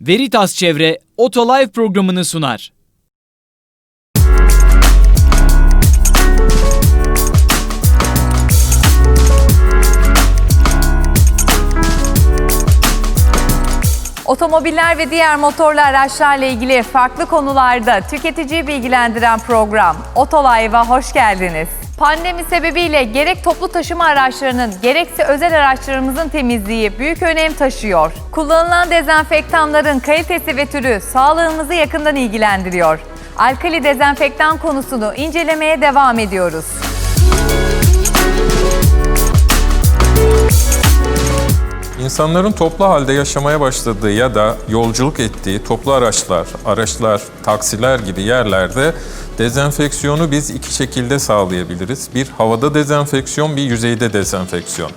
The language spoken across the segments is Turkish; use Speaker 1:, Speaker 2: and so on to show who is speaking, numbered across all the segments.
Speaker 1: Veritas Çevre Otolive programını sunar.
Speaker 2: Otomobiller ve diğer motorlu araçlarla ilgili farklı konularda tüketiciyi bilgilendiren program Otolive'a hoş geldiniz. Pandemi sebebiyle gerek toplu taşıma araçlarının gerekse özel araçlarımızın temizliği büyük önem taşıyor. Kullanılan dezenfektanların kalitesi ve türü sağlığımızı yakından ilgilendiriyor. Alkali dezenfektan konusunu incelemeye devam ediyoruz.
Speaker 3: İnsanların toplu halde yaşamaya başladığı ya da yolculuk ettiği toplu araçlar, araçlar, taksiler gibi yerlerde dezenfeksiyonu biz iki şekilde sağlayabiliriz. Bir havada dezenfeksiyon, bir yüzeyde dezenfeksiyon.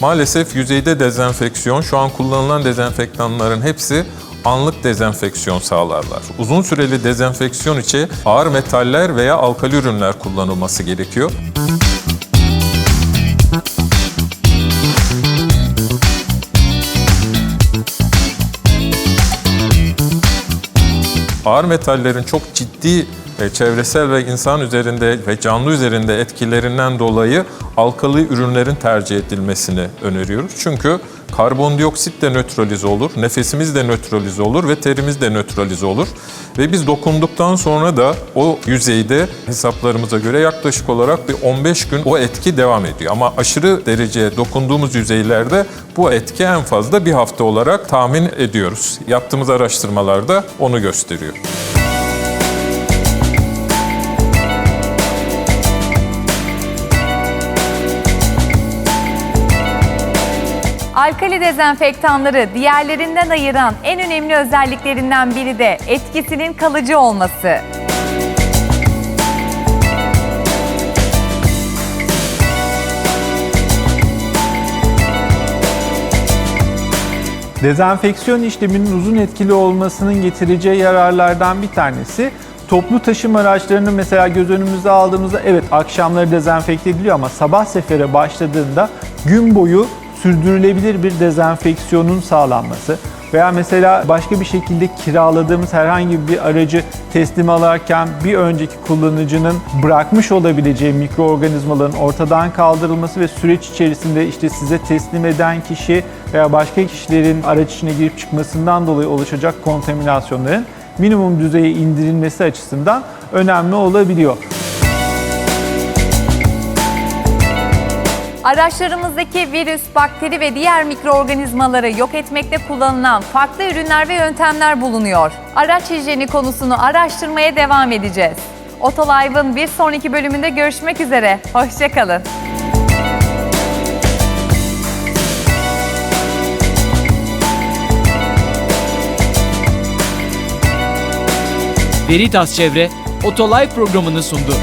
Speaker 3: Maalesef yüzeyde dezenfeksiyon, şu an kullanılan dezenfektanların hepsi anlık dezenfeksiyon sağlarlar. Uzun süreli dezenfeksiyon için ağır metaller veya alkali ürünler kullanılması gerekiyor. ağır metallerin çok ciddi çevresel ve insan üzerinde ve canlı üzerinde etkilerinden dolayı alkali ürünlerin tercih edilmesini öneriyoruz. Çünkü karbondioksit de nötralize olur, nefesimiz de nötralize olur ve terimiz de nötralize olur. Ve biz dokunduktan sonra da o yüzeyde hesaplarımıza göre yaklaşık olarak bir 15 gün o etki devam ediyor. Ama aşırı dereceye dokunduğumuz yüzeylerde bu etki en fazla bir hafta olarak tahmin ediyoruz. Yaptığımız araştırmalarda onu gösteriyor.
Speaker 2: Alkali dezenfektanları diğerlerinden ayıran en önemli özelliklerinden biri de etkisinin kalıcı olması.
Speaker 4: Dezenfeksiyon işleminin uzun etkili olmasının getireceği yararlardan bir tanesi toplu taşıma araçlarını mesela göz önümüze aldığımızda evet akşamları dezenfekte ediliyor ama sabah sefere başladığında gün boyu sürdürülebilir bir dezenfeksiyonun sağlanması veya mesela başka bir şekilde kiraladığımız herhangi bir aracı teslim alırken bir önceki kullanıcının bırakmış olabileceği mikroorganizmaların ortadan kaldırılması ve süreç içerisinde işte size teslim eden kişi veya başka kişilerin araç içine girip çıkmasından dolayı oluşacak kontaminasyonların minimum düzeye indirilmesi açısından önemli olabiliyor.
Speaker 2: Araçlarımızdaki virüs, bakteri ve diğer mikroorganizmaları yok etmekte kullanılan farklı ürünler ve yöntemler bulunuyor. Araç hijyeni konusunu araştırmaya devam edeceğiz. Otolive'ın bir sonraki bölümünde görüşmek üzere. Hoşçakalın.
Speaker 1: Veritas Çevre Otolive programını sundu.